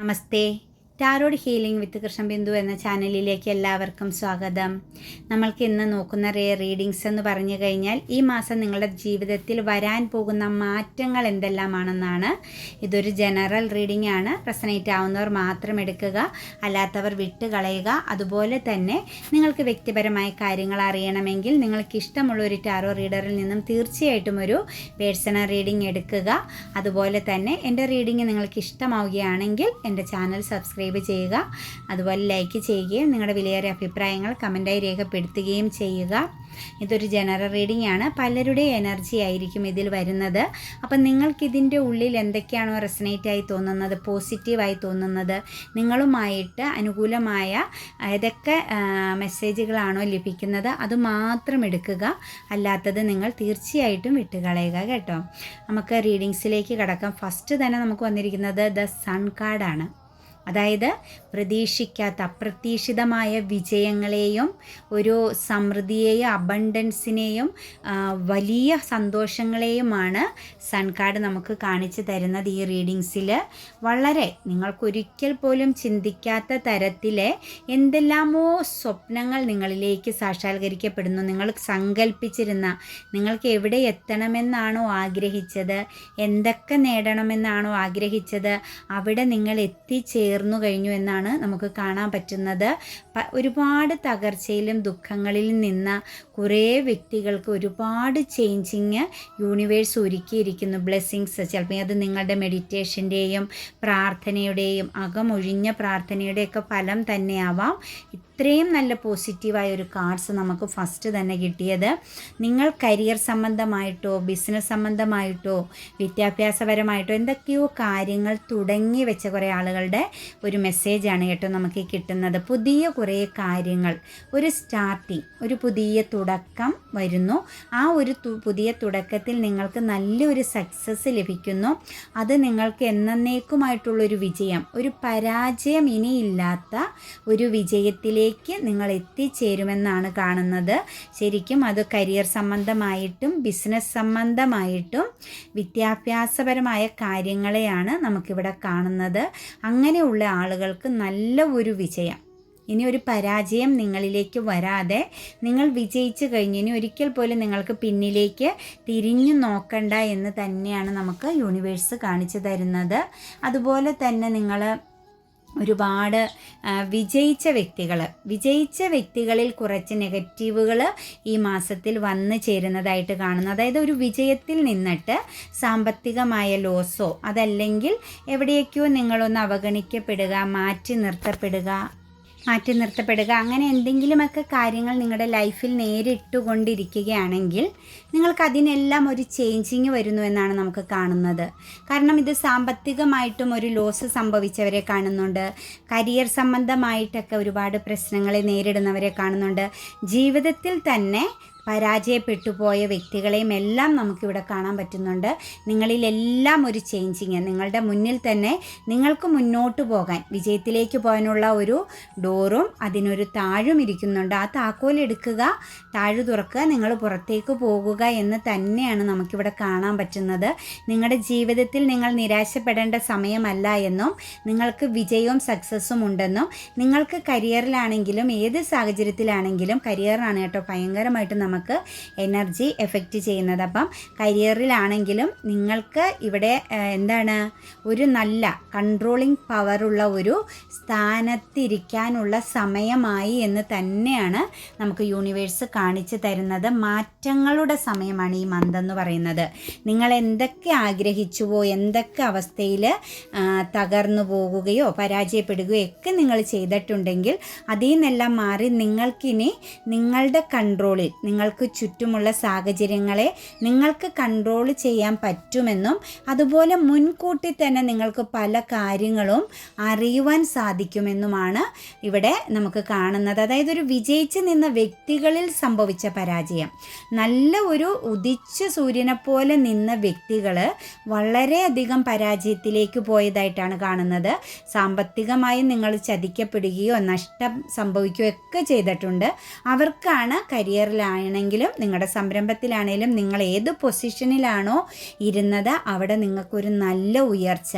नमस्ते। Tarot healing വിത്ത് കൃഷ്ണബിന്ദു എന്ന ചാനലിലേക്ക് എല്ലാവർക്കും സ്വാഗതം. നമ്മൾക്ക് ഇന്ന് നോക്കുന്ന റേ റീഡിങ്സ് എന്ന് പറഞ്ഞു കഴിഞ്ഞാൽ ഈ മാസം നിങ്ങളുടെ ജീവിതത്തിൽ വരാൻ പോകുന്ന മാറ്റങ്ങൾ എന്തെല്ലാമാണെന്നാണ്. ഇതൊരു ജനറൽ റീഡിംഗ് ആണ്. റെസനേറ്റ് ആവുന്നവർ മാത്രം എടുക്കുക അല്ലാത്തവർ വിട്ട് കളയുക അതുപോലെ തന്നെ നിങ്ങൾക്ക് വ്യക്തിപരമായ കാര്യങ്ങൾ അറിയണമെങ്കിൽ നിങ്ങൾക്ക് ഇഷ്ടമുള്ള ഒരു ടാറോ റീഡറിൽ നിന്നും തീർച്ചയായിട്ടും ഒരു പേഴ്സണൽ റീഡിംഗ് എടുക്കുക. അതുപോലെ തന്നെ എന്റെ റീഡിങ് നിങ്ങൾക്ക് ഇഷ്ടമാവുകയാണെങ്കിൽ എന്റെ ചാനൽ സബ്സ്ക്രൈബ് ചെയ്യുക. അതുപോലെ ലൈക്ക് ചെയ്യുകയും നിങ്ങളുടെ വിലയേറിയ അഭിപ്രായങ്ങൾ കമന്റായി രേഖപ്പെടുത്തുകയും ചെയ്യുക. ഇതൊരു ജനറൽ റീഡിംഗ് ആണ്. പലരുടെ എനർജി ആയിരിക്കും ഇതിൽ വരുന്നത്. അപ്പം നിങ്ങൾക്കിതിന്റെ ഉള്ളിൽ എന്തൊക്കെയാണോ റെസനേറ്റ് ആയി തോന്നുന്നത് പോസിറ്റീവായി തോന്നുന്നത് നിങ്ങളുമായിട്ട് അനുകൂലമായ ഏതൊക്കെ മെസ്സേജുകളാണോ ലഭിക്കുന്നത് അത് മാത്രം എടുക്കുക. അല്ലാത്തത് നിങ്ങൾ തീർച്ചയായിട്ടും വിട്ടുകളയുക കേട്ടോ. നമുക്ക് റീഡിങ്സിലേക്ക് കടക്കാം. ഫസ്റ്റ് തന്നെ നമുക്ക് വന്നിരിക്കുന്നത് ദ സൺ കാർഡാണ് അതായത് പ്രതീക്ഷിക്കാത്ത അപ്രതീക്ഷിതമായ വിജയങ്ങളെയും ഒരു സമൃദ്ധിയെയും അബണ്ടൻസിനെയും വലിയ സന്തോഷങ്ങളെയുമാണ് സൺ കാർഡ് നമുക്ക് കാണിച്ചു തരുന്നത് ഈ റീഡിങ്സിൽ. വളരെ നിങ്ങൾക്കൊരിക്കൽ പോലും ചിന്തിക്കാത്ത തരത്തിലെ എന്തെല്ലാമോ സ്വപ്നങ്ങൾ നിങ്ങളിലേക്ക് സാക്ഷാത്കരിക്കപ്പെടുന്നു. നിങ്ങൾ സങ്കല്പിച്ചിരുന്ന നിങ്ങൾക്ക് എവിടെ എത്തണമെന്നാണോ ആഗ്രഹിച്ചത് എന്തൊക്കെ നേടണമെന്നാണോ ആഗ്രഹിച്ചത് അവിടെ നിങ്ങൾ എത്തിച്ചേർന്നു കഴിഞ്ഞു എന്നാണ് നമുക്ക് കാണാൻ പറ്റുന്നത്. ഒരുപാട് തകർച്ചയിലും ദുഃഖങ്ങളിലും നിന്ന കുറേ വ്യക്തികൾക്ക് ഒരുപാട് ചേഞ്ചിങ് യൂണിവേഴ്സ് ഒരുക്കിയിരിക്കുന്നു. ബ്ലെസ്സിങ്സ് ചിലപ്പോൾ അത് നിങ്ങളുടെ മെഡിറ്റേഷന്റെയും പ്രാർത്ഥനയുടെയും അകമൊഴിഞ്ഞ പ്രാർത്ഥനയുടെയൊക്കെ ഫലം തന്നെയാവാം. ഇത്രയും നല്ല പോസിറ്റീവായ ഒരു കാർഡ്സ് നമുക്ക് ഫസ്റ്റ് തന്നെ കിട്ടിയത്. നിങ്ങൾ കരിയർ സംബന്ധമായിട്ടോ ബിസിനസ് സംബന്ധമായിട്ടോ വിദ്യാഭ്യാസപരമായിട്ടോ എന്തൊക്കെയോ കാര്യങ്ങൾ തുടങ്ങി വെച്ച കുറേ ആളുകളുടെ ഒരു മെസ്സേജാണ് കേട്ടോ നമുക്ക് കിട്ടുന്നത്. പുതിയ കുറേ കാര്യങ്ങൾ. ഒരു സ്റ്റാർട്ടിങ് ഒരു പുതിയ തുടക്കം വരുന്നു. ആ ഒരു പുതിയ തുടക്കത്തിൽ നിങ്ങൾക്ക് നല്ലൊരു സക്സസ് ലഭിക്കുന്നു. അത് നിങ്ങൾക്ക് എന്നേക്കുമായിട്ടുള്ളൊരു വിജയം ഒരു പരാജയം ഇനിയില്ലാത്ത ഒരു വിജയത്തിലേക്ക് നിങ്ങൾ എത്തിച്ചേരുമെന്നാണ് കാണുന്നത്. ശരിക്കും അത് കരിയർ സംബന്ധമായിട്ടും ബിസിനസ് സംബന്ധമായിട്ടും വിദ്യാഭ്യാസപരമായ കാര്യങ്ങളെയാണ് നമുക്കിവിടെ കാണുന്നത്. അങ്ങനെയുള്ള ആളുകൾക്ക് നല്ല ഒരു വിജയം. ഇനി ഒരു പരാജയം നിങ്ങളിലേക്ക് വരാതെ നിങ്ങൾ വിജയിച്ചു കഴിഞ്ഞ്. ഇനി ഒരിക്കൽ പോലും നിങ്ങൾക്ക് പിന്നിലേക്ക് തിരിഞ്ഞു നോക്കണ്ട എന്ന് തന്നെയാണ് നമുക്ക് യൂണിവേഴ്സ് കാണിച്ചു തരുന്നത്. അതുപോലെ തന്നെ നിങ്ങൾ ഒരുപാട് വിജയിച്ച വ്യക്തികൾ വിജയിച്ച വ്യക്തികളിൽ കുറച്ച് നെഗറ്റീവുകൾ ഈ മാസത്തിൽ വന്നു ചേരുന്നതായിട്ട് കാണുന്നു. അതായത് ഒരു വിജയത്തിൽ നിന്നിട്ട് സാമ്പത്തികമായ ലോസോ അതല്ലെങ്കിൽ എവിടെയൊക്കെയോ നിങ്ങളൊന്ന് അവഗണിക്കപ്പെടുക മാറ്റി നിർത്തപ്പെടുക മാറ്റി നിർത്തപ്പെടുക. അങ്ങനെ എന്തെങ്കിലുമൊക്കെ കാര്യങ്ങൾ നിങ്ങളുടെ ലൈഫിൽ നേരിട്ടുകൊണ്ടിരിക്കുകയാണെങ്കിൽ നിങ്ങൾക്ക് അതിനെല്ലാം ഒരു ചേഞ്ചിങ് വരുന്നു എന്നാണ് നമുക്ക് കാണുന്നത്. കാരണം ഇത് സാമ്പത്തികമായിട്ടും ഒരു ലോസ് സംഭവിച്ചവരെ കാണുന്നുണ്ട്. കരിയർ സംബന്ധമായിട്ടൊക്കെ ഒരുപാട് പ്രശ്നങ്ങളെ നേരിടുന്നവരെ കാണുന്നുണ്ട്. ജീവിതത്തിൽ തന്നെ പരാജയപ്പെട്ടു പോയ വ്യക്തികളെയും എല്ലാം നമുക്കിവിടെ കാണാൻ പറ്റുന്നുണ്ട്. നിങ്ങളിലെല്ലാം ഒരു ചേഞ്ചിങ് നിങ്ങളുടെ മുന്നിൽ തന്നെ നിങ്ങൾക്ക് മുന്നോട്ട് പോകാൻ വിജയത്തിലേക്ക് പോകാനുള്ള ഒരു ഡോറും അതിനൊരു താഴും ഇരിക്കുന്നുണ്ട്. ആ താക്കോൽ എടുക്കുക താഴ് തുറക്കുക നിങ്ങൾ പുറത്തേക്ക് പോകുക എന്ന് തന്നെയാണ് നമുക്കിവിടെ കാണാൻ പറ്റുന്നത്. നിങ്ങളുടെ ജീവിതത്തിൽ നിങ്ങൾ നിരാശപ്പെടേണ്ട സമയമല്ല എന്നും നിങ്ങൾക്ക് വിജയവും സക്സസ്സും ഉണ്ടെന്നും നിങ്ങൾക്ക് കരിയറിലാണെങ്കിലും ഏത് സാഹചര്യത്തിലാണെങ്കിലും കരിയറാണ് കേട്ടോ ഭയങ്കരമായിട്ട് നമുക്ക് എനർജി എഫക്റ്റ് ചെയ്യുന്നത്. അപ്പം കരിയറിലാണെങ്കിലും നിങ്ങൾക്ക് ഇവിടെ എന്താണ് ഒരു നല്ല കൺട്രോളിങ് പവറുള്ള ഒരു സ്ഥാനത്തിരിക്കാനുള്ള സമയമായി എന്ന് തന്നെയാണ് നമുക്ക് യൂണിവേഴ്സ് കാണിച്ചു തരുന്നത്. മാറ്റങ്ങളുടെ സമയമാണ് ഈ മന്ത് എന്ന് പറയുന്നത്. നിങ്ങൾ എന്തൊക്കെ ആഗ്രഹിച്ചുവോ എന്തൊക്കെ അവസ്ഥയിൽ തകർന്നു പോകുകയോ പരാജയപ്പെടുകയോ ഒക്കെ നിങ്ങൾ ചെയ്തിട്ടുണ്ടെങ്കിൽ അതിൽ നിന്നെല്ലാം മാറി നിങ്ങൾക്കിനി നിങ്ങളുടെ കൺട്രോളിൽ നിങ്ങൾക്ക് ചുറ്റുമുള്ള സാഹചര്യങ്ങളെ നിങ്ങൾക്ക് കൺട്രോൾ ചെയ്യാൻ പറ്റുമെന്നും അതുപോലെ മുൻകൂട്ടി തന്നെ നിങ്ങൾക്ക് പല കാര്യങ്ങളും അറിയുവാൻ സാധിക്കുമെന്നുമാണ് ഇവിടെ നമുക്ക് കാണുന്നത്. അതായത് ഒരു വിജയിച്ച് നിന്ന വ്യക്തികളിൽ സംഭവിച്ച പരാജയം. നല്ല ഒരു ഉദിച്ച സൂര്യനെ പോലെ നിന്ന വ്യക്തികൾ വളരെയധികം പരാജയത്തിലേക്ക് പോയതായിട്ടാണ് കാണുന്നത്. സാമ്പത്തികമായി നിങ്ങൾ ചതിക്കപ്പെടുകയോ നഷ്ടം സംഭവിക്കുകയോ ഒക്കെ ചെയ്തിട്ടുണ്ട്. അവർക്കാണ് കരിയറിലാണെങ്കിലും നിങ്ങളുടെ സംരംഭത്തിലാണെങ്കിലും നിങ്ങൾ ഏത് പൊസിഷനിലാണോ ഇരുന്നത് അവിടെ നിങ്ങൾക്കൊരു നല്ല ഉയർച്ച.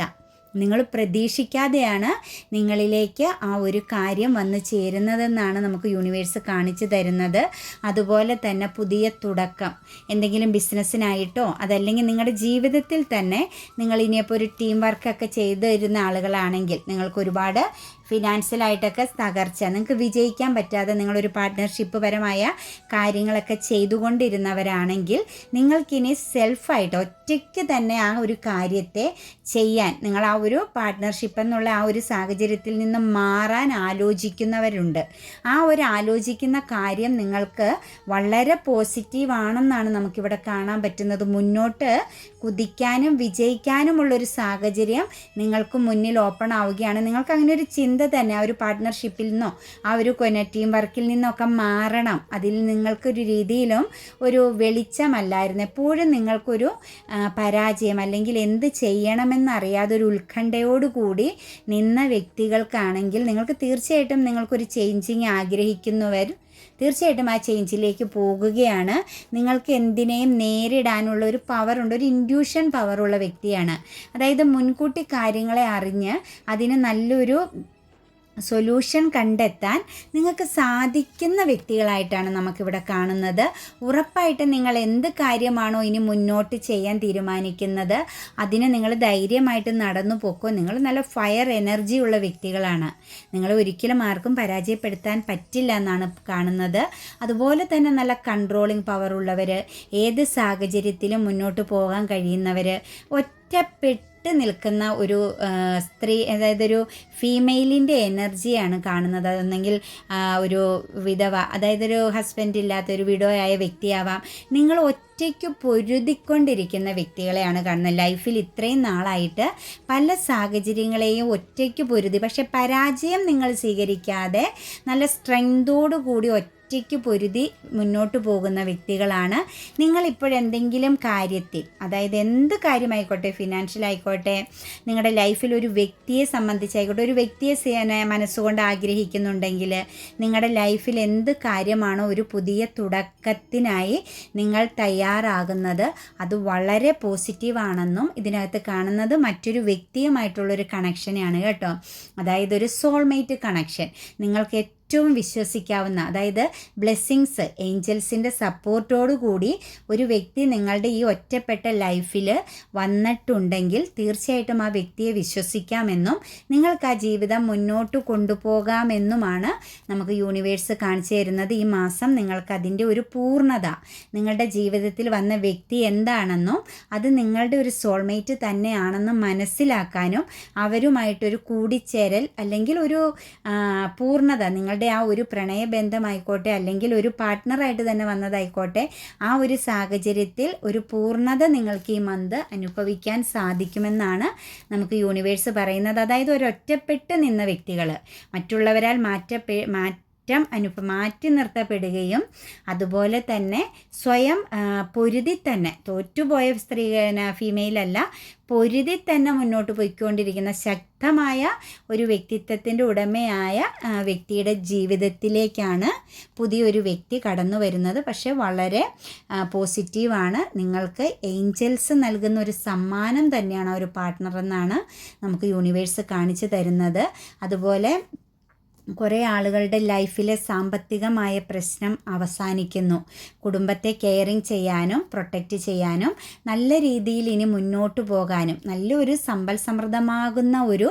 നിങ്ങൾ പ്രതീക്ഷിക്കാതെയാണ് നിങ്ങളിലേക്ക് ആ ഒരു കാര്യം വന്നു ചേരുന്നതെന്നാണ് നമുക്ക് യൂണിവേഴ്സ് കാണിച്ചു തരുന്നത്. അതുപോലെ തന്നെ പുതിയ തുടക്കം. എന്തെങ്കിലും ബിസിനസ്സിനായിട്ടോ അതല്ലെങ്കിൽ നിങ്ങളുടെ ജീവിതത്തിൽ തന്നെ നിങ്ങൾ ഇനിയിപ്പോൾ ഒരു ടീം വർക്കൊക്കെ ചെയ്തു തരുന്ന ആളുകളാണെങ്കിൽ നിങ്ങൾക്ക് ഒരുപാട് ഫിനാൻഷ്യലായിട്ടൊക്കെ തകർച്ച. നിങ്ങൾക്ക് വിജയിക്കാൻ പറ്റാതെ നിങ്ങളൊരു പാർട്ട്ണർഷിപ്പ് പരമായ കാര്യങ്ങളൊക്കെ ചെയ്തുകൊണ്ടിരുന്നവരാണെങ്കിൽ നിങ്ങൾക്കിനി സെൽഫായിട്ട് ഒറ്റയ്ക്ക് തന്നെ ആ ഒരു കാര്യത്തെ ചെയ്യാൻ നിങ്ങൾ ആ ഒരു പാർട്ട്ണർഷിപ്പ് എന്നുള്ള ആ ഒരു സാഹചര്യത്തിൽ നിന്ന് മാറാൻ ആലോചിക്കുന്നവരുണ്ട്. ആ ഒരു ആലോചിക്കുന്ന കാര്യം നിങ്ങൾക്ക് വളരെ പോസിറ്റീവ് ആണെന്നാണ് നമുക്കിവിടെ കാണാൻ പറ്റുന്നത്. മുന്നോട്ട് കുതിക്കാനും വിജയിക്കാനുമുള്ളൊരു സാഹചര്യം നിങ്ങൾക്ക് മുന്നിൽ ഓപ്പൺ ആവുകയാണ്. നിങ്ങൾക്ക് അങ്ങനെ ഒരു ചിന്ത തന്നെ ആ ഒരു പാർട്ട്ണർഷിപ്പിൽ നിന്നോ ആ ഒരു ടീം വർക്കിൽ നിന്നൊക്കെ മാറണം. അതിൽ നിങ്ങൾക്കൊരു രീതിയിലും ഒരു വെളിച്ചമല്ലായിരുന്നു. എപ്പോഴും നിങ്ങൾക്കൊരു പരാജയം അല്ലെങ്കിൽ എന്ത് ചെയ്യണമെന്നറിയാതെ ഒരു ഉത്കണ്ഠയോടുകൂടി നിന്ന വ്യക്തികൾക്കാണെങ്കിൽ നിങ്ങൾക്ക് തീർച്ചയായിട്ടും നിങ്ങൾക്കൊരു ചേഞ്ചിങ് ആഗ്രഹിക്കുന്നവർ തീർച്ചയായിട്ടും ആ ചേഞ്ചിലേക്ക് പോകുകയാണ്. നിങ്ങൾക്ക് എന്തിനേയും നേരിടാനുള്ള ഒരു പവറുണ്ട് ഒരു ഇൻഡ്യൂഷൻ പവറുള്ള വ്യക്തിയാണ്. അതായത് മുൻകൂട്ടി കാര്യങ്ങളെ അറിഞ്ഞ് അതിന് നല്ലൊരു സൊല്യൂഷൻ കണ്ടെത്താൻ നിങ്ങൾക്ക് സാധിക്കുന്ന വ്യക്തികളായിട്ടാണ് നമുക്കിവിടെ കാണുന്നത്. ഉറപ്പായിട്ട് നിങ്ങൾ എന്ത് കാര്യമാണോ ഇനി മുന്നോട്ട് ചെയ്യാൻ തീരുമാനിക്കുന്നത് അതിന് നിങ്ങൾ ധൈര്യമായിട്ട് നടന്നു പോക്കോ. നിങ്ങൾ നല്ല ഫയർ എനർജി ഉള്ള വ്യക്തികളാണ്. നിങ്ങൾ ഒരിക്കലും ആർക്കും പരാജയപ്പെടുത്താൻ പറ്റില്ല എന്നാണ് കാണുന്നത്. അതുപോലെ തന്നെ നല്ല കൺട്രോളിങ് പവർ ഉള്ളവർ ഏത് സാഹചര്യത്തിലും മുന്നോട്ട് പോകാൻ കഴിയുന്നവർ ഒറ്റപ്പെട്ട് വിട്ട് നിൽക്കുന്ന ഒരു സ്ത്രീ അതായത് ഒരു ഫീമെയിലിന്റെ എനർജിയാണ് കാണുന്നത്. അതൊന്നെങ്കിൽ ഒരു വിധവ അതായത് ഒരു ഹസ്ബൻഡ് ഇല്ലാത്ത ഒരു വിഡോ വിഡോയായ വ്യക്തിയാവാം. നിങ്ങൾ ഒറ്റയ്ക്ക് പൊരുതിക്കൊണ്ടിരിക്കുന്ന വ്യക്തികളെയാണ് കാണുന്നത്. ലൈഫിൽ ഇത്രയും നാളായിട്ട് പല സാഹചര്യങ്ങളെയും ഒറ്റയ്ക്ക് പൊരുതി പക്ഷെ പരാജയം നിങ്ങൾ സ്വീകരിക്കാതെ നല്ല സ്ട്രെങ്തോടു കൂടി ഒറ്റ ഒറ്റയ്ക്ക് പൊരുതി മുന്നോട്ട് പോകുന്ന വ്യക്തികളാണ്. നിങ്ങൾ ഇപ്പോഴെന്തെങ്കിലും കാര്യത്തിൽ അതായത് എന്ത് കാര്യമായിക്കോട്ടെ ഫിനാൻഷ്യൽ ആയിക്കോട്ടെ നിങ്ങളുടെ ലൈഫിൽ ഒരു വ്യക്തിയെ സംബന്ധിച്ചായിക്കോട്ടെ ഒരു വ്യക്തിയെ മനസ്സുകൊണ്ട് ആഗ്രഹിക്കുന്നുണ്ടെങ്കിൽ നിങ്ങളുടെ ലൈഫിൽ എന്ത് കാര്യമാണോ ഒരു പുതിയ തുടക്കത്തിനായി നിങ്ങൾ തയ്യാറാകുന്നത് അത് വളരെ പോസിറ്റീവാണെന്നും ഇതിനകത്ത് കാണുന്നത് മറ്റൊരു വ്യക്തിയുമായിട്ടുള്ളൊരു കണക്ഷനെയാണ് കേട്ടോ. അതായത് ഒരു സോൾമേറ്റ് കണക്ഷൻ നിങ്ങൾക്ക് ഏറ്റവും വിശ്വസിക്കാവുന്ന അതായത് ബ്ലെസ്സിങ്സ് ഏഞ്ചൽസിന്റെ കൂടി ഒരു വ്യക്തി നിങ്ങളുടെ ഈ ഒറ്റപ്പെട്ട ലൈഫിൽ വന്നിട്ടുണ്ടെങ്കിൽ തീർച്ചയായിട്ടും ആ വ്യക്തിയെ വിശ്വസിക്കാമെന്നും നിങ്ങൾക്ക് ആ ജീവിതം മുന്നോട്ട് കൊണ്ടുപോകാമെന്നുമാണ് നമുക്ക് യൂണിവേഴ്സ് കാണിച്ചു തരുന്നത്. ഈ മാസം നിങ്ങൾക്ക് അതിന്റെ ഒരു പൂർണത നിങ്ങളുടെ ജീവിതത്തിൽ വന്ന വ്യക്തി എന്താണെന്നും അത് നിങ്ങളുടെ ഒരു സോൾമേറ്റ് തന്നെയാണെന്നും മനസ്സിലാക്കാനും അവരുമായിട്ടൊരു കൂടിച്ചേരൽ അല്ലെങ്കിൽ ഒരു പൂർണത നിങ്ങൾ നിങ്ങളുടെ ആ ഒരു പ്രണയബന്ധമായിക്കോട്ടെ അല്ലെങ്കിൽ ഒരു പാർട്ട്ണറായിട്ട് തന്നെ വന്നതായിക്കോട്ടെ ആ ഒരു സാഹചര്യത്തിൽ ഒരു പൂർണത നിങ്ങൾക്ക് ഈ മന്ത് അനുഭവിക്കാൻ സാധിക്കുമെന്നാണ് നമുക്ക് യൂണിവേഴ്സ് പറയുന്നത്. അതായത് ഒരൊറ്റപ്പെട്ട് നിന്ന വ്യക്തികൾ മറ്റുള്ളവരാൽ മാറ്റപ്പെ മാറ്റ മാറ്റം അനുഭവ മാറ്റി നിർത്തപ്പെടുകയും അതുപോലെ തന്നെ സ്വയം പൊരുതി തന്നെ തോറ്റുപോയ സ്ത്രീ ഫീമെയിലല്ല പൊരുതി തന്നെ മുന്നോട്ട് പോയിക്കൊണ്ടിരിക്കുന്ന ശക്തമായ ഒരു വ്യക്തിത്വത്തിന്റെ ഉടമയായ വ്യക്തിയുടെ ജീവിതത്തിലേക്കാണ് പുതിയൊരു വ്യക്തി കടന്നു വരുന്നത്. പക്ഷേ വളരെ പോസിറ്റീവാണ്. നിങ്ങൾക്ക് ഏഞ്ചൽസ് നൽകുന്ന ഒരു സമ്മാനം തന്നെയാണ് ഒരു പാർട്ട്ണർ എന്നാണ് നമുക്ക് യൂണിവേഴ്സ് കാണിച്ചു തരുന്നത്. അതുപോലെ കുറേ ആളുകളുടെ ലൈഫിലെ സാമ്പത്തികമായ പ്രശ്നം അവസാനിക്കുന്നു. കുടുംബത്തെ കെയറിങ് ചെയ്യാനും പ്രൊട്ടക്റ്റ് ചെയ്യാനും നല്ല രീതിയിൽ ഇനി മുന്നോട്ട് പോകാനും നല്ലൊരു സമ്പൽ സമൃദ്ധമാകുന്ന ഒരു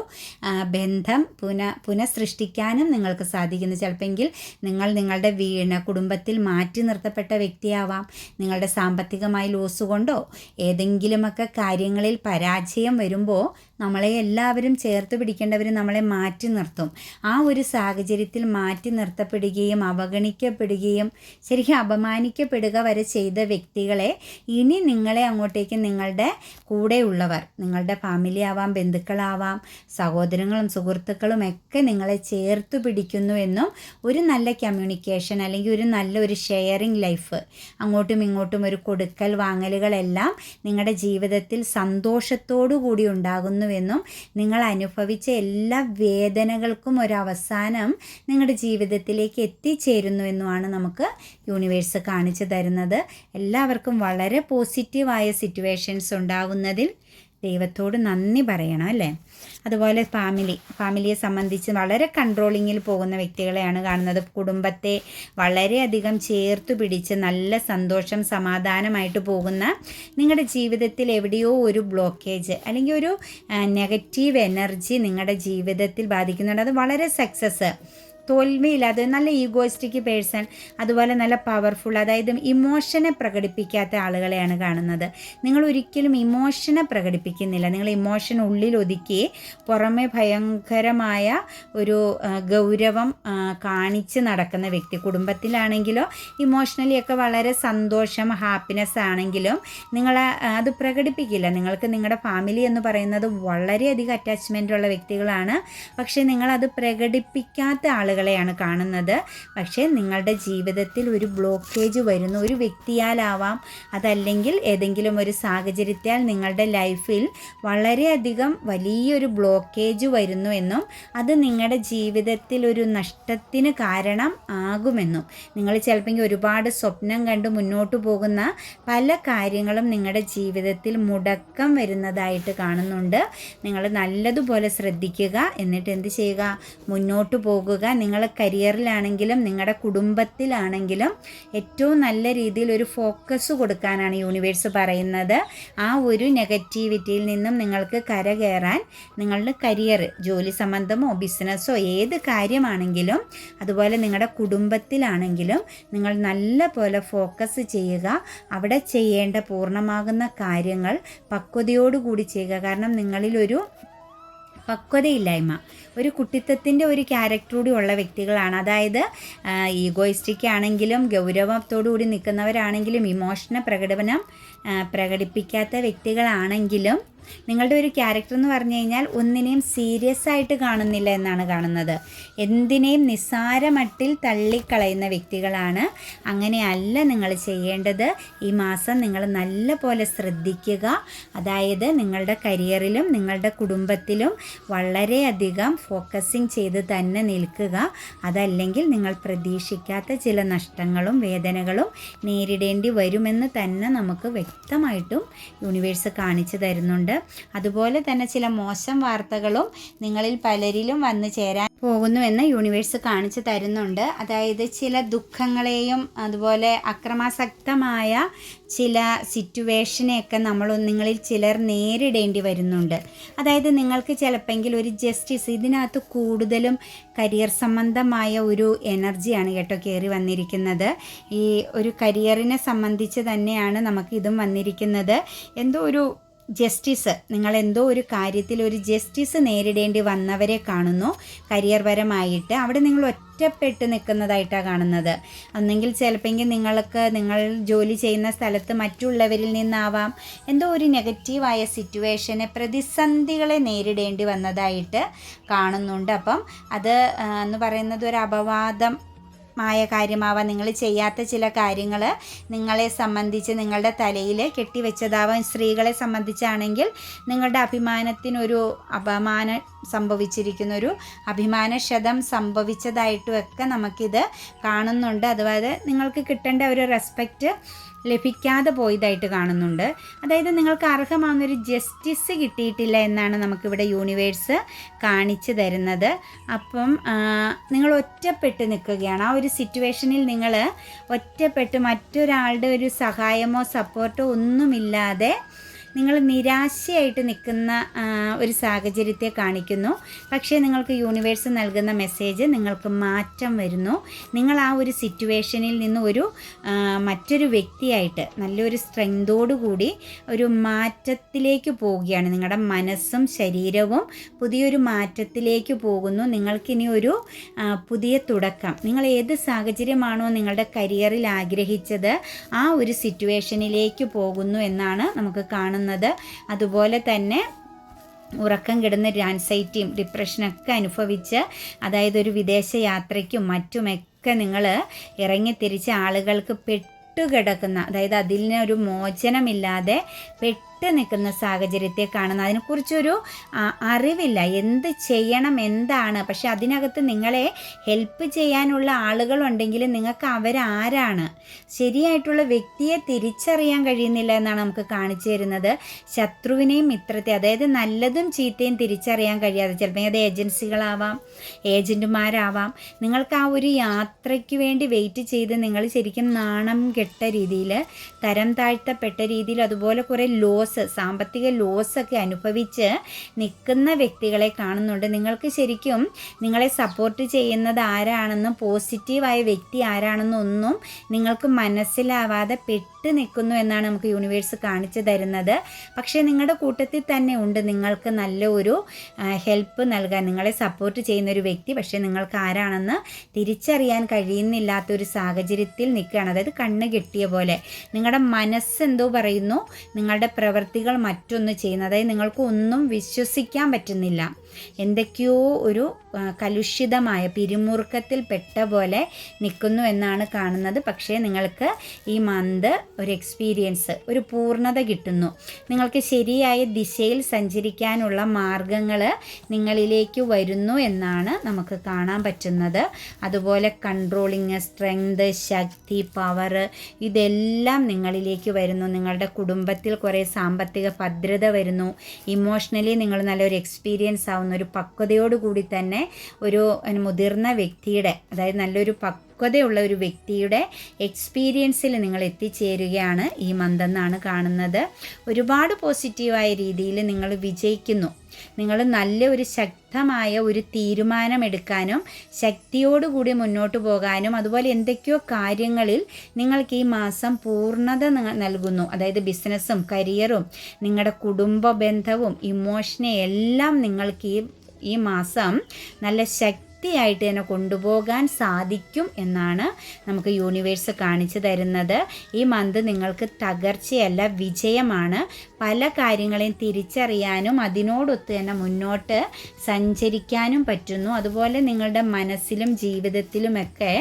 ബന്ധം പുന പുനഃസൃഷ്ടിക്കാനും നിങ്ങൾക്ക് സാധിക്കുന്നു. ചിലപ്പെങ്കിൽ നിങ്ങൾ നിങ്ങളുടെ വീണ കുടുംബത്തിൽ മാറ്റി നിർത്തപ്പെട്ട വ്യക്തിയാവാം. നിങ്ങളുടെ സാമ്പത്തികമായി ലോസ് കൊണ്ടോ ഏതെങ്കിലുമൊക്കെ കാര്യങ്ങളിൽ പരാജയം വരുമ്പോൾ നമ്മളെ എല്ലാവരും ചേർത്ത് പിടിക്കേണ്ടവർ നമ്മളെ മാറ്റി നിർത്തും. ആ ഒരു സാഹചര്യത്തിൽ മാറ്റി നിർത്തപ്പെടുകയും അവഗണിക്കപ്പെടുകയും ശരിക്കും അപമാനിക്കപ്പെടുക വരെ ചെയ്ത വ്യക്തികളെ ഇനി നിങ്ങളെ അങ്ങോട്ടേക്ക് നിങ്ങളുടെ കൂടെയുള്ളവർ നിങ്ങളുടെ ഫാമിലി ആവാം ബന്ധുക്കളാവാം സഹോദരങ്ങളും സുഹൃത്തുക്കളും ഒക്കെ നിങ്ങളെ ചേർത്ത് പിടിക്കുന്നു എന്നും ഒരു നല്ല കമ്മ്യൂണിക്കേഷൻ അല്ലെങ്കിൽ ഒരു നല്ല ഒരു ഷെയറിങ് ലൈഫ് അങ്ങോട്ടും ഇങ്ങോട്ടും ഒരു കൊടുക്കൽ വാങ്ങലുകളെല്ലാം നിങ്ങളുടെ ജീവിതത്തിൽ സന്തോഷത്തോടു കൂടി ഉണ്ടാകുന്നു ഉണ്ടാകുന്നുവെന്നും നിങ്ങൾ അനുഭവിച്ച എല്ലാ വേദനകൾക്കും ഒരവസാനം നിങ്ങളുടെ ജീവിതത്തിലേക്ക് എത്തിച്ചേരുന്നുവെന്നുമാണ് നമുക്ക് യൂണിവേഴ്സ് കാണിച്ചു തരുന്നത്. എല്ലാവർക്കും വളരെ പോസിറ്റീവായ സിറ്റുവേഷൻസ് ഉണ്ടാകുന്നതിൽ ദൈവത്തോട് നന്ദി പറയണം അല്ലേ? അതുപോലെ ഫാമിലി ഫാമിലിയെ സംബന്ധിച്ച് വളരെ കൺട്രോളിങ്ങിൽ പോകുന്ന വ്യക്തികളെയാണ് കാണുന്നത്. കുടുംബത്തെ വളരെയധികം ചേർത്ത് പിടിച്ച് നല്ല സന്തോഷം സമാധാനമായിട്ട് പോകുന്ന നിങ്ങളുടെ ജീവിതത്തിൽ എവിടെയോ ഒരു ബ്ലോക്കേജ് അല്ലെങ്കിൽ ഒരു നെഗറ്റീവ് എനർജി നിങ്ങളുടെ ജീവിതത്തിൽ ബാധിക്കുന്നുണ്ട്. അത് വളരെ സക്സസ് തോൽവിയില്ലാതെ നല്ല ഈഗോയിസ്റ്റിക് പേഴ്സൺ അതുപോലെ നല്ല പവർഫുൾ അതായത് ഇമോഷനെ പ്രകടിപ്പിക്കാത്ത ആളുകളെയാണ് കാണുന്നത്. നിങ്ങൾ ഒരിക്കലും ഇമോഷനെ പ്രകടിപ്പിക്കുന്നില്ല. നിങ്ങൾ ഇമോഷൻ ഉള്ളിൽ ഒതുക്കി പുറമെ ഭയങ്കരമായ ഒരു ഗൗരവം കാണിച്ച് നടക്കുന്ന വ്യക്തി. കുടുംബത്തിലാണെങ്കിലോ ഇമോഷണലി ഒക്കെ വളരെ സന്തോഷം ഹാപ്പിനെസ് ആണെങ്കിലും നിങ്ങൾ അത് പ്രകടിപ്പിക്കില്ല. നിങ്ങൾക്ക് നിങ്ങളുടെ ഫാമിലി എന്ന് പറയുന്നത് വളരെയധികം അറ്റാച്ച്മെന്റ് ഉള്ള വ്യക്തികളാണ്. പക്ഷേ നിങ്ങളത് പ്രകടിപ്പിക്കാത്ത ആളുകൾ ആളുകളെയാണ് കാണുന്നത്. പക്ഷേ നിങ്ങളുടെ ജീവിതത്തിൽ ഒരു ബ്ലോക്കേജ് വരുന്ന. ഒരു വ്യക്തിയാലാവാം. അതല്ലെങ്കിൽ ഏതെങ്കിലും ഒരു സാഹചര്യത്താൽ നിങ്ങളുടെ ലൈഫിൽ വളരെയധികം വലിയൊരു ബ്ലോക്കേജ് വരുന്നു എന്നും അത് നിങ്ങളുടെ ജീവിതത്തിൽ ഒരു നഷ്ടത്തിന് കാരണം ആകുമെന്നും. നിങ്ങൾ ചിലപ്പോൾ ഒരുപാട് സ്വപ്നം കണ്ട് മുന്നോട്ട് പോകുന്ന പല കാര്യങ്ങളും നിങ്ങളുടെ ജീവിതത്തിൽ മുടക്കം വരുന്നതായിട്ട് കാണുന്നുണ്ട്. നിങ്ങൾ നല്ലതുപോലെ ശ്രദ്ധിക്കുക. എന്നിട്ട് എന്ത് ചെയ്യുക? മുന്നോട്ട് പോകുക. നിങ്ങൾ കരിയറിലാണെങ്കിലും നിങ്ങളുടെ കുടുംബത്തിലാണെങ്കിലും ഏറ്റവും നല്ല രീതിയിൽ ഒരു ഫോക്കസ് കൊടുക്കാനാണ് യൂണിവേഴ്സ് പറയുന്നത്. ആ ഒരു നെഗറ്റിവിറ്റിയിൽ നിന്നും നിങ്ങൾക്ക് കരകയറാൻ നിങ്ങളുടെ കരിയർ ജോലി സംബന്ധമോ ബിസിനസ്സോ ഏത് കാര്യമാണെങ്കിലും അതുപോലെ നിങ്ങളുടെ കുടുംബത്തിലാണെങ്കിലും നിങ്ങൾ നല്ല പോലെ ഫോക്കസ് ചെയ്യുക. അവിടെ ചെയ്യേണ്ട പൂർണമാകുന്ന കാര്യങ്ങൾ പക്വതയോടുകൂടി ചെയ്യുക. കാരണം നിങ്ങളിലൊരു പക്വതയില്ലായ്മ. ഒരു കുട്ടിത്തത്തിന്റെ ഒരു ക്യാരക്ടർ കൂടി ഉള്ള വ്യക്തികളാണ്. അതായത് ഈഗോയിസ്റ്റിക് ആണെങ്കിലും ഗൗരവത്തോടു കൂടി നിൽക്കുന്നവരാണെങ്കിലും ഇമോഷണൽ പ്രകടനം പ്രകടിപ്പിക്കാത്ത വ്യക്തികളാണെങ്കിലും നിങ്ങളുടെ ഒരു ക്യാരക്ടർ എന്ന് പറഞ്ഞു കഴിഞ്ഞാൽ ഒന്നിനെയും സീരിയസ് ആയിട്ട് കാണുന്നില്ല എന്നാണ് കാണുന്നത്. എന്തിനേയും നിസ്സാരമട്ടിൽ തള്ളിക്കളയുന്ന വ്യക്തികളാണ്. അങ്ങനെയല്ല നിങ്ങൾ ചെയ്യേണ്ടത്. ഈ മാസം നിങ്ങൾ നല്ല പോലെ ശ്രദ്ധിക്കുക. അതായത് നിങ്ങളുടെ കരിയറിലും നിങ്ങളുടെ കുടുംബത്തിലും വളരെയധികം ഫോക്കസിങ് ചെയ്ത് തന്നെ നിൽക്കുക. അതല്ലെങ്കിൽ നിങ്ങൾ പ്രതീക്ഷിക്കാത്ത ചില നഷ്ടങ്ങളും വേദനകളും നേരിടേണ്ടി വരുമെന്ന് തന്നെ നമുക്ക് വ്യക്തമായിട്ടും യൂണിവേഴ്സ് കാണിച്ചു തരുന്നുണ്ട്. അതുപോലെ തന്നെ ചില മോശം വാർത്തകളും നിങ്ങളിൽ പലരിലും വന്നു ചേരാൻ പോകുന്നുവെന്ന് യൂണിവേഴ്സ് കാണിച്ചു തരുന്നുണ്ട്. അതായത് ചില ദുഃഖങ്ങളെയും അതുപോലെ അക്രമാസക്തമായ ചില സിറ്റുവേഷനെയൊക്കെ നമ്മൾ നിങ്ങളിൽ ചിലർ നേരിടേണ്ടി വരുന്നുണ്ട്. അതായത് നിങ്ങൾക്ക് ചിലപ്പെങ്കിൽ ഒരു ജസ്റ്റിസ് ഇതിനകത്ത് കൂടുതലും കരിയർ സംബന്ധമായ ഒരു എനർജിയാണ് കേട്ടോ കയറി വന്നിരിക്കുന്നത്. ഈ ഒരു കരിയറിനെ സംബന്ധിച്ച് തന്നെയാണ് നമുക്ക് ഇതും വന്നിരിക്കുന്നത്. എന്തോ ഒരു ജസ്റ്റിസ് നിങ്ങൾ എന്തോ ഒരു കാര്യത്തിൽ ഒരു ജസ്റ്റിസ് നേരിടേണ്ടി വന്നവരെ കാണുന്നു കരിയർപരമായിട്ട് അവിടെ നിങ്ങൾ ഒറ്റപ്പെട്ട് നിൽക്കുന്നതായിട്ടാണ് കാണുന്നത്. ഒന്നെങ്കിൽ ചിലപ്പോൾ നിങ്ങൾക്ക് നിങ്ങൾ ജോലി ചെയ്യുന്ന സ്ഥലത്ത് മറ്റുള്ളവരിൽ നിന്നാവാം. എന്തോ ഒരു നെഗറ്റീവായ സിറ്റുവേഷനെ പ്രതിസന്ധികളെ നേരിടേണ്ടി വന്നതായിട്ട് കാണുന്നുണ്ട്. അപ്പം അത് എന്ന് പറയുന്നത് ഒരു അപവാദം മായ കാര്യമാവാം നിങ്ങൾ ചെയ്യാത്ത ചില കാര്യങ്ങൾ നിങ്ങളെ സംബന്ധിച്ച് നിങ്ങളുടെ തലയിൽ കെട്ടിവെച്ചതാവാം സ്ത്രീകളെ സംബന്ധിച്ചാണെങ്കിൽ നിങ്ങളുടെ അഭിമാനത്തിനൊരു അപമാനം സംഭവിച്ചിരിക്കുന്ന ഒരു സംഭവിച്ചതായിട്ടും സംഭവിച്ചതായിട്ടുമൊക്കെ നമുക്കിത് കാണുന്നുണ്ട്. അതുപോലെ നിങ്ങൾക്ക് കിട്ടേണ്ട ഒരു റെസ്പെക്റ്റ് ലഭിക്കാതെ പോയതായിട്ട് കാണുന്നുണ്ട്. അതായത് നിങ്ങൾക്ക് അർഹമാകുന്നൊരു ജസ്റ്റിസ് കിട്ടിയിട്ടില്ല എന്നാണ് നമുക്കിവിടെ യൂണിവേഴ്സ് കാണിച്ചു തരുന്നത്. അപ്പം നിങ്ങൾ ഒറ്റപ്പെട്ട് നിൽക്കുകയാണ്. ആ ഒരു സിറ്റുവേഷനിൽ നിങ്ങൾ ഒറ്റപ്പെട്ട് മറ്റൊരാളുടെ ഒരു സഹായമോ സപ്പോർട്ടോ ഒന്നുമില്ലാതെ നിങ്ങൾ നിരാശയായിട്ട് നിൽക്കുന്ന ഒരു സാഹചര്യത്തെ കാണിക്കുന്നു. പക്ഷേ നിങ്ങൾക്ക് യൂണിവേഴ്സ് നൽകുന്ന മെസ്സേജ് നിങ്ങൾക്ക് മാറ്റം വരുന്നു. നിങ്ങൾ ആ ഒരു സിറ്റുവേഷനിൽ നിന്ന് ഒരു മറ്റൊരു വ്യക്തിയായിട്ട് നല്ലൊരു സ്ട്രെങ്തോടുകൂടി ഒരു മാറ്റത്തിലേക്ക് പോവുകയാണ്. നിങ്ങളുടെ മനസ്സും ശരീരവും പുതിയൊരു മാറ്റത്തിലേക്ക് പോകുന്നു. നിങ്ങൾക്കിനി ഒരു പുതിയ തുടക്കം. നിങ്ങൾ ഏത് സാഹചര്യമാണോ നിങ്ങളുടെ കരിയറിൽ ആഗ്രഹിച്ചത് ആ ഒരു സിറ്റുവേഷനിലേക്ക് പോകുന്നു എന്നാണ് നമുക്ക് കാണുന്നത്. കാണുന്നത്. അതുപോലെ തന്നെ ഉറക്കം കിടന്ന് ആൻസൈറ്റിയും ഡിപ്രഷനൊക്കെ അനുഭവിച്ച് അതായത് ഒരു വിദേശ യാത്രയ്ക്കും മറ്റുമൊക്കെ നിങ്ങൾ ഇറങ്ങി തിരിച്ച് ആളുകൾക്ക് പെട്ടുകിടക്കുന്ന അതായത് അതിനൊരു മോചനമില്ലാതെ പെട്ട് പെട്ട് നിൽക്കുന്ന സാഹചര്യത്തെ കാണുന്ന അതിനെക്കുറിച്ചൊരു അറിവില്ല. എന്ത് ചെയ്യണം എന്താണ്? പക്ഷെ അതിനകത്ത് നിങ്ങളെ ഹെൽപ്പ് ചെയ്യാനുള്ള ആളുകളുണ്ടെങ്കിൽ നിങ്ങൾക്ക് അവരാരാണ്? ശരിയായിട്ടുള്ള വ്യക്തിയെ തിരിച്ചറിയാൻ കഴിയുന്നില്ല എന്നാണ് നമുക്ക് കാണിച്ചു തരുന്നത്. ശത്രുവിനെയും മിത്രത്തെ അതായത് നല്ലതും ചീത്തയും തിരിച്ചറിയാൻ കഴിയാതെ ചിലപ്പോൾ അത് ഏജൻസികളാവാം ഏജന്റുമാരാവാം നിങ്ങൾക്ക് ആ ഒരു യാത്രയ്ക്ക് വേണ്ടി വെയിറ്റ് ചെയ്ത് നിങ്ങൾ ശരിക്കും നാണം കെട്ട രീതിയിൽ തരം താഴ്ത്തപ്പെട്ട രീതിയിൽ അതുപോലെ കുറേ ലോസ് സാമ്പത്തിക ലോസൊക്കെ അനുഭവിച്ച് നിൽക്കുന്ന വ്യക്തികളെ കാണുന്നുണ്ട്. നിങ്ങൾക്ക് ശരിക്കും നിങ്ങളെ സപ്പോർട്ട് ചെയ്യുന്നത് ആരാണെന്നും പോസിറ്റീവായ വ്യക്തി ആരാണെന്നൊന്നും നിങ്ങൾക്ക് മനസ്സിലാവാതെ പെട്ട് നിൽക്കുന്നു എന്നാണ് നമുക്ക് യൂണിവേഴ്സ് കാണിച്ചു തരുന്നത്. പക്ഷേ നിങ്ങളുടെ കൂട്ടത്തിൽ തന്നെ ഉണ്ട്. നിങ്ങൾക്ക് നല്ല ഒരു ഹെൽപ്പ് നൽകാൻ നിങ്ങളെ സപ്പോർട്ട് ചെയ്യുന്ന ഒരു വ്യക്തി. പക്ഷേ നിങ്ങൾക്ക് ആരാണെന്ന് തിരിച്ചറിയാൻ കഴിയുന്നില്ലാത്തൊരു സാഹചര്യത്തിൽ നിൽക്കുകയാണ്. അതായത് കണ്ണ് കിട്ടിയ പോലെ. നിങ്ങളുടെ മനസ്സെന്തോ പറയുന്നു. നിങ്ങളുടെ പ്രവൃത്തികൾ മറ്റൊന്ന് ചെയ്യുന്നു. അതായത് നിങ്ങൾക്ക് ഒന്നും വിശ്വസിക്കാൻ പറ്റുന്നില്ല. എന്തൊക്കെയോ ഒരു കലുഷിതമായ പിരിമുറുക്കത്തിൽ പെട്ട പോലെ നിൽക്കുന്നു എന്നാണ് കാണുന്നത്. പക്ഷേ നിങ്ങൾക്ക് ഈ മന്ത് ഒരു എക്സ്പീരിയൻസ് ഒരു പൂർണത കിട്ടുന്നു. നിങ്ങൾക്ക് ശരിയായ ദിശയിൽ സഞ്ചരിക്കാനുള്ള മാർഗങ്ങൾ നിങ്ങളിലേക്ക് വരുന്നു എന്നാണ് നമുക്ക് കാണാൻ പറ്റുന്നത്. അതുപോലെ കൺട്രോളിങ് സ്ട്രെങ്ത് ശക്തി പവർ ഇതെല്ലാം നിങ്ങളിലേക്ക് വരുന്നു. നിങ്ങളുടെ കുടുംബത്തിൽ കുറേ സാമ്പത്തിക ഭദ്രത വരുന്നു. ഇമോഷണലി നിങ്ങൾ നല്ലൊരു എക്സ്പീരിയൻസ് ആവുന്ന. ഒരു പക്വതയോടുകൂടി തന്നെ ഒരു മുതിർന്ന വ്യക്തിയുടെ അതായത് നല്ലൊരു പക്വതയുള്ള ഒരു വ്യക്തിയുടെ എക്സ്പീരിയൻസിൽ നിങ്ങൾ എത്തിച്ചേരുകയാണ് ഈ മന്തെന്നാണ് കാണുന്നത്. ഒരുപാട് പോസിറ്റീവായ രീതിയിൽ നിങ്ങൾ വിജയിക്കുന്നു. നിങ്ങൾ നല്ല ഒരു ശക്തമായ ഒരു തീരുമാനമെടുക്കാനും ശക്തിയോടുകൂടി മുന്നോട്ട് പോകാനും അതുപോലെ എന്തൊക്കെയോ കാര്യങ്ങളിൽ നിങ്ങൾക്ക് ഈ മാസം പൂർണത നൽകുന്നു. അതായത് ബിസിനസ്സും കരിയറും നിങ്ങളുടെ കുടുംബ ബന്ധവും ഇമോഷനെ എല്ലാം നിങ്ങൾക്ക് ഈ ഈ മാസം നല്ല ശക്തിയായിട്ട് തന്നെ കൊണ്ടുപോകാൻ സാധിക്കും എന്നാണ് നമുക്ക് യൂണിവേഴ്സ് കാണിച്ചു തരുന്നത്. ഈ മന്ത് നിങ്ങൾക്ക് തകർച്ചയല്ല വിജയമാണ്. പല കാര്യങ്ങളെയും തിരിച്ചറിയാനും അതിനോടൊത്ത് തന്നെ മുന്നോട്ട് സഞ്ചരിക്കാനും പറ്റുന്നു. അതുപോലെ നിങ്ങളുടെ മനസ്സിലും ജീവിതത്തിലുമൊക്കെ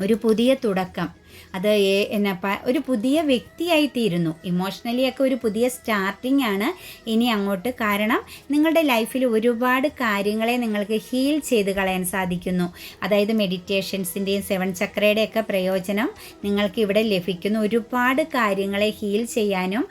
ഒരു പുതിയ തുടക്കം അത് എന്നാ ഒരു പുതിയ വ്യക്തിയായി തീരുന്നു ഇമോഷണലി ഒക്കെ ഒരു പുതിയ സ്റ്റാർട്ടിംഗ് ആണ്. ഇനി അങ്ങോട്ട് കാരണം നിങ്ങളുടെ ലൈഫിൽ ഒരുപാട് കാര്യങ്ങളെ നിങ്ങൾക്ക് ഹീൽ ചെയ്ത് കളയാൻ സാധിക്കുന്നു. അതായത് മെഡിറ്റേഷൻസിന്റെയും സെവൻ ചക്രയുടെയൊക്കെ പ്രയോജനം നിങ്ങൾക്ക് ഇവിടെ ലഭിക്കുന്നു. ഒരുപാട് കാര്യങ്ങളെ ഹീൽ ചെയ്യാനും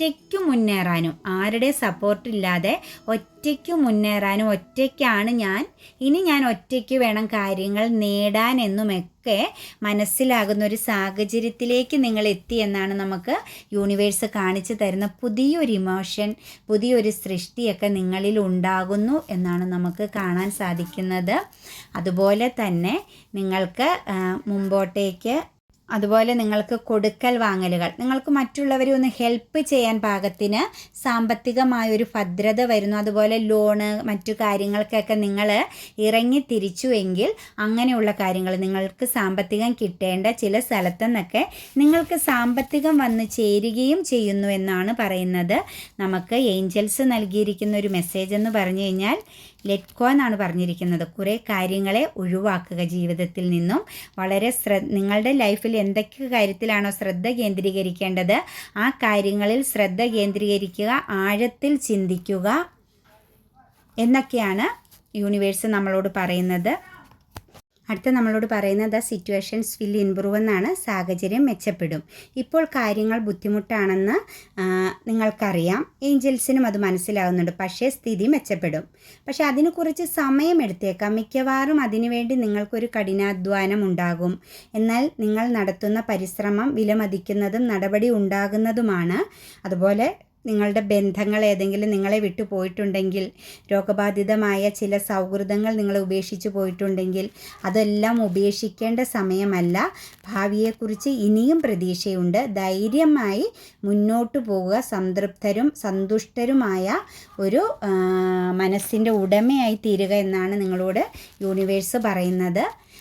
ഒറ്റയ്ക്ക് മുന്നേറാനും ആരുടെ സപ്പോർട്ടില്ലാതെ ഒറ്റയ്ക്ക് മുന്നേറാനും ഒറ്റയ്ക്കാണ് ഞാൻ. ഇനി ഞാൻ ഒറ്റയ്ക്ക് വേണം കാര്യങ്ങൾ നേടാൻ എന്നുമൊക്കെ മനസ്സിലാകുന്ന ഒരു സാഹചര്യത്തിലേക്ക് നിങ്ങൾ എത്തി എന്നാണ് നമുക്ക് യൂണിവേഴ്സ് കാണിച്ചു തരുന്ന പുതിയൊരു ഇമോഷൻ പുതിയൊരു സൃഷ്ടിയൊക്കെ നിങ്ങളിൽ ഉണ്ടാകുന്നു എന്നാണ് നമുക്ക് കാണാൻ സാധിക്കുന്നത്. അതുപോലെ തന്നെ നിങ്ങൾക്ക് മുമ്പോട്ടേക്ക് അതുപോലെ നിങ്ങൾക്ക് കൊടുക്കൽ വാങ്ങലുകൾ. നിങ്ങൾക്ക് മറ്റുള്ളവരെ ഒന്ന് ഹെൽപ്പ് ചെയ്യാൻ പാകത്തിന് സാമ്പത്തികമായൊരു ഭദ്രത വരുന്നു. അതുപോലെ ലോണ് മറ്റു കാര്യങ്ങൾക്കൊക്കെ നിങ്ങൾ ഇറങ്ങി തിരിച്ചുവെങ്കിൽ അങ്ങനെയുള്ള കാര്യങ്ങൾ നിങ്ങൾക്ക് സാമ്പത്തികം കിട്ടേണ്ട ചില സ്ഥലത്തു നിന്നൊക്കെ നിങ്ങൾക്ക് സാമ്പത്തികം വന്ന് ചേരുകയും ചെയ്യുന്നു എന്നാണ് പറയുന്നത്. നമുക്ക് ഏഞ്ചൽസ് നൽകിയിരിക്കുന്ന ഒരു മെസ്സേജ് എന്ന് പറഞ്ഞു കഴിഞ്ഞാൽ ലെറ്റ് ഗോ എന്നാണ് പറഞ്ഞിരിക്കുന്നത്. കുറേ കാര്യങ്ങളെ ഒഴിവാക്കുക ജീവിതത്തിൽ നിന്നും. വളരെ ശ്ര നിങ്ങളുടെ ലൈഫിൽ എന്തൊക്കെ കാര്യത്തിലാണോ ശ്രദ്ധ കേന്ദ്രീകരിക്കേണ്ടത് ആ കാര്യങ്ങളിൽ ശ്രദ്ധ കേന്ദ്രീകരിക്കുക ആഴത്തിൽ ചിന്തിക്കുക എന്നൊക്കെയാണ് യൂണിവേഴ്സ് നമ്മളോട് പറയുന്നത്. അടുത്ത നമ്മളോട് പറയുന്നത് ദ സിറ്റുവേഷൻസ് വിൽ ഇമ്പ്രൂവ് എന്നാണ്. സാഹചര്യം മെച്ചപ്പെടും. ഇപ്പോൾ കാര്യങ്ങൾ ബുദ്ധിമുട്ടാണെന്ന് നിങ്ങൾക്കറിയാം. ഏഞ്ചൽസിനും അത് മനസ്സിലാവുന്നുണ്ട്. പക്ഷേ സ്ഥിതി മെച്ചപ്പെടും. പക്ഷേ അതിനെക്കുറിച്ച് സമയം സമയമെടുത്തേക്കാം മിക്കവാറും അതിനുവേണ്ടി നിങ്ങൾക്കൊരു കഠിനാധ്വാനം ഉണ്ടാകും. എന്നാൽ നിങ്ങൾ നടത്തുന്ന പരിശ്രമം വിലമതിക്കുന്നതും നടപടി ഉണ്ടാകുന്നതുമാണ്. അതുപോലെ നിങ്ങളുടെ ബന്ധങ്ങൾ ഏതെങ്കിലും നിങ്ങളെ വിട്ടു പോയിട്ടുണ്ടെങ്കിൽ രോഗബാധിതമായ ചില സൗഹൃദങ്ങൾ നിങ്ങൾ ഉപേക്ഷിച്ച് പോയിട്ടുണ്ടെങ്കിൽ അതെല്ലാം ഉപേക്ഷിക്കേണ്ട സമയമല്ല. ഭാവിയെക്കുറിച്ച് ഇനിയും പ്രതീക്ഷയുണ്ട്. ധൈര്യമായി മുന്നോട്ട് പോവുക. സംതൃപ്തരും സന്തുഷ്ടരുമായ ഒരു മനസ്സിന്റെ ഉടമയായി തീരുക എന്നാണ് നിങ്ങളോട് യൂണിവേഴ്സ് പറയുന്നത്.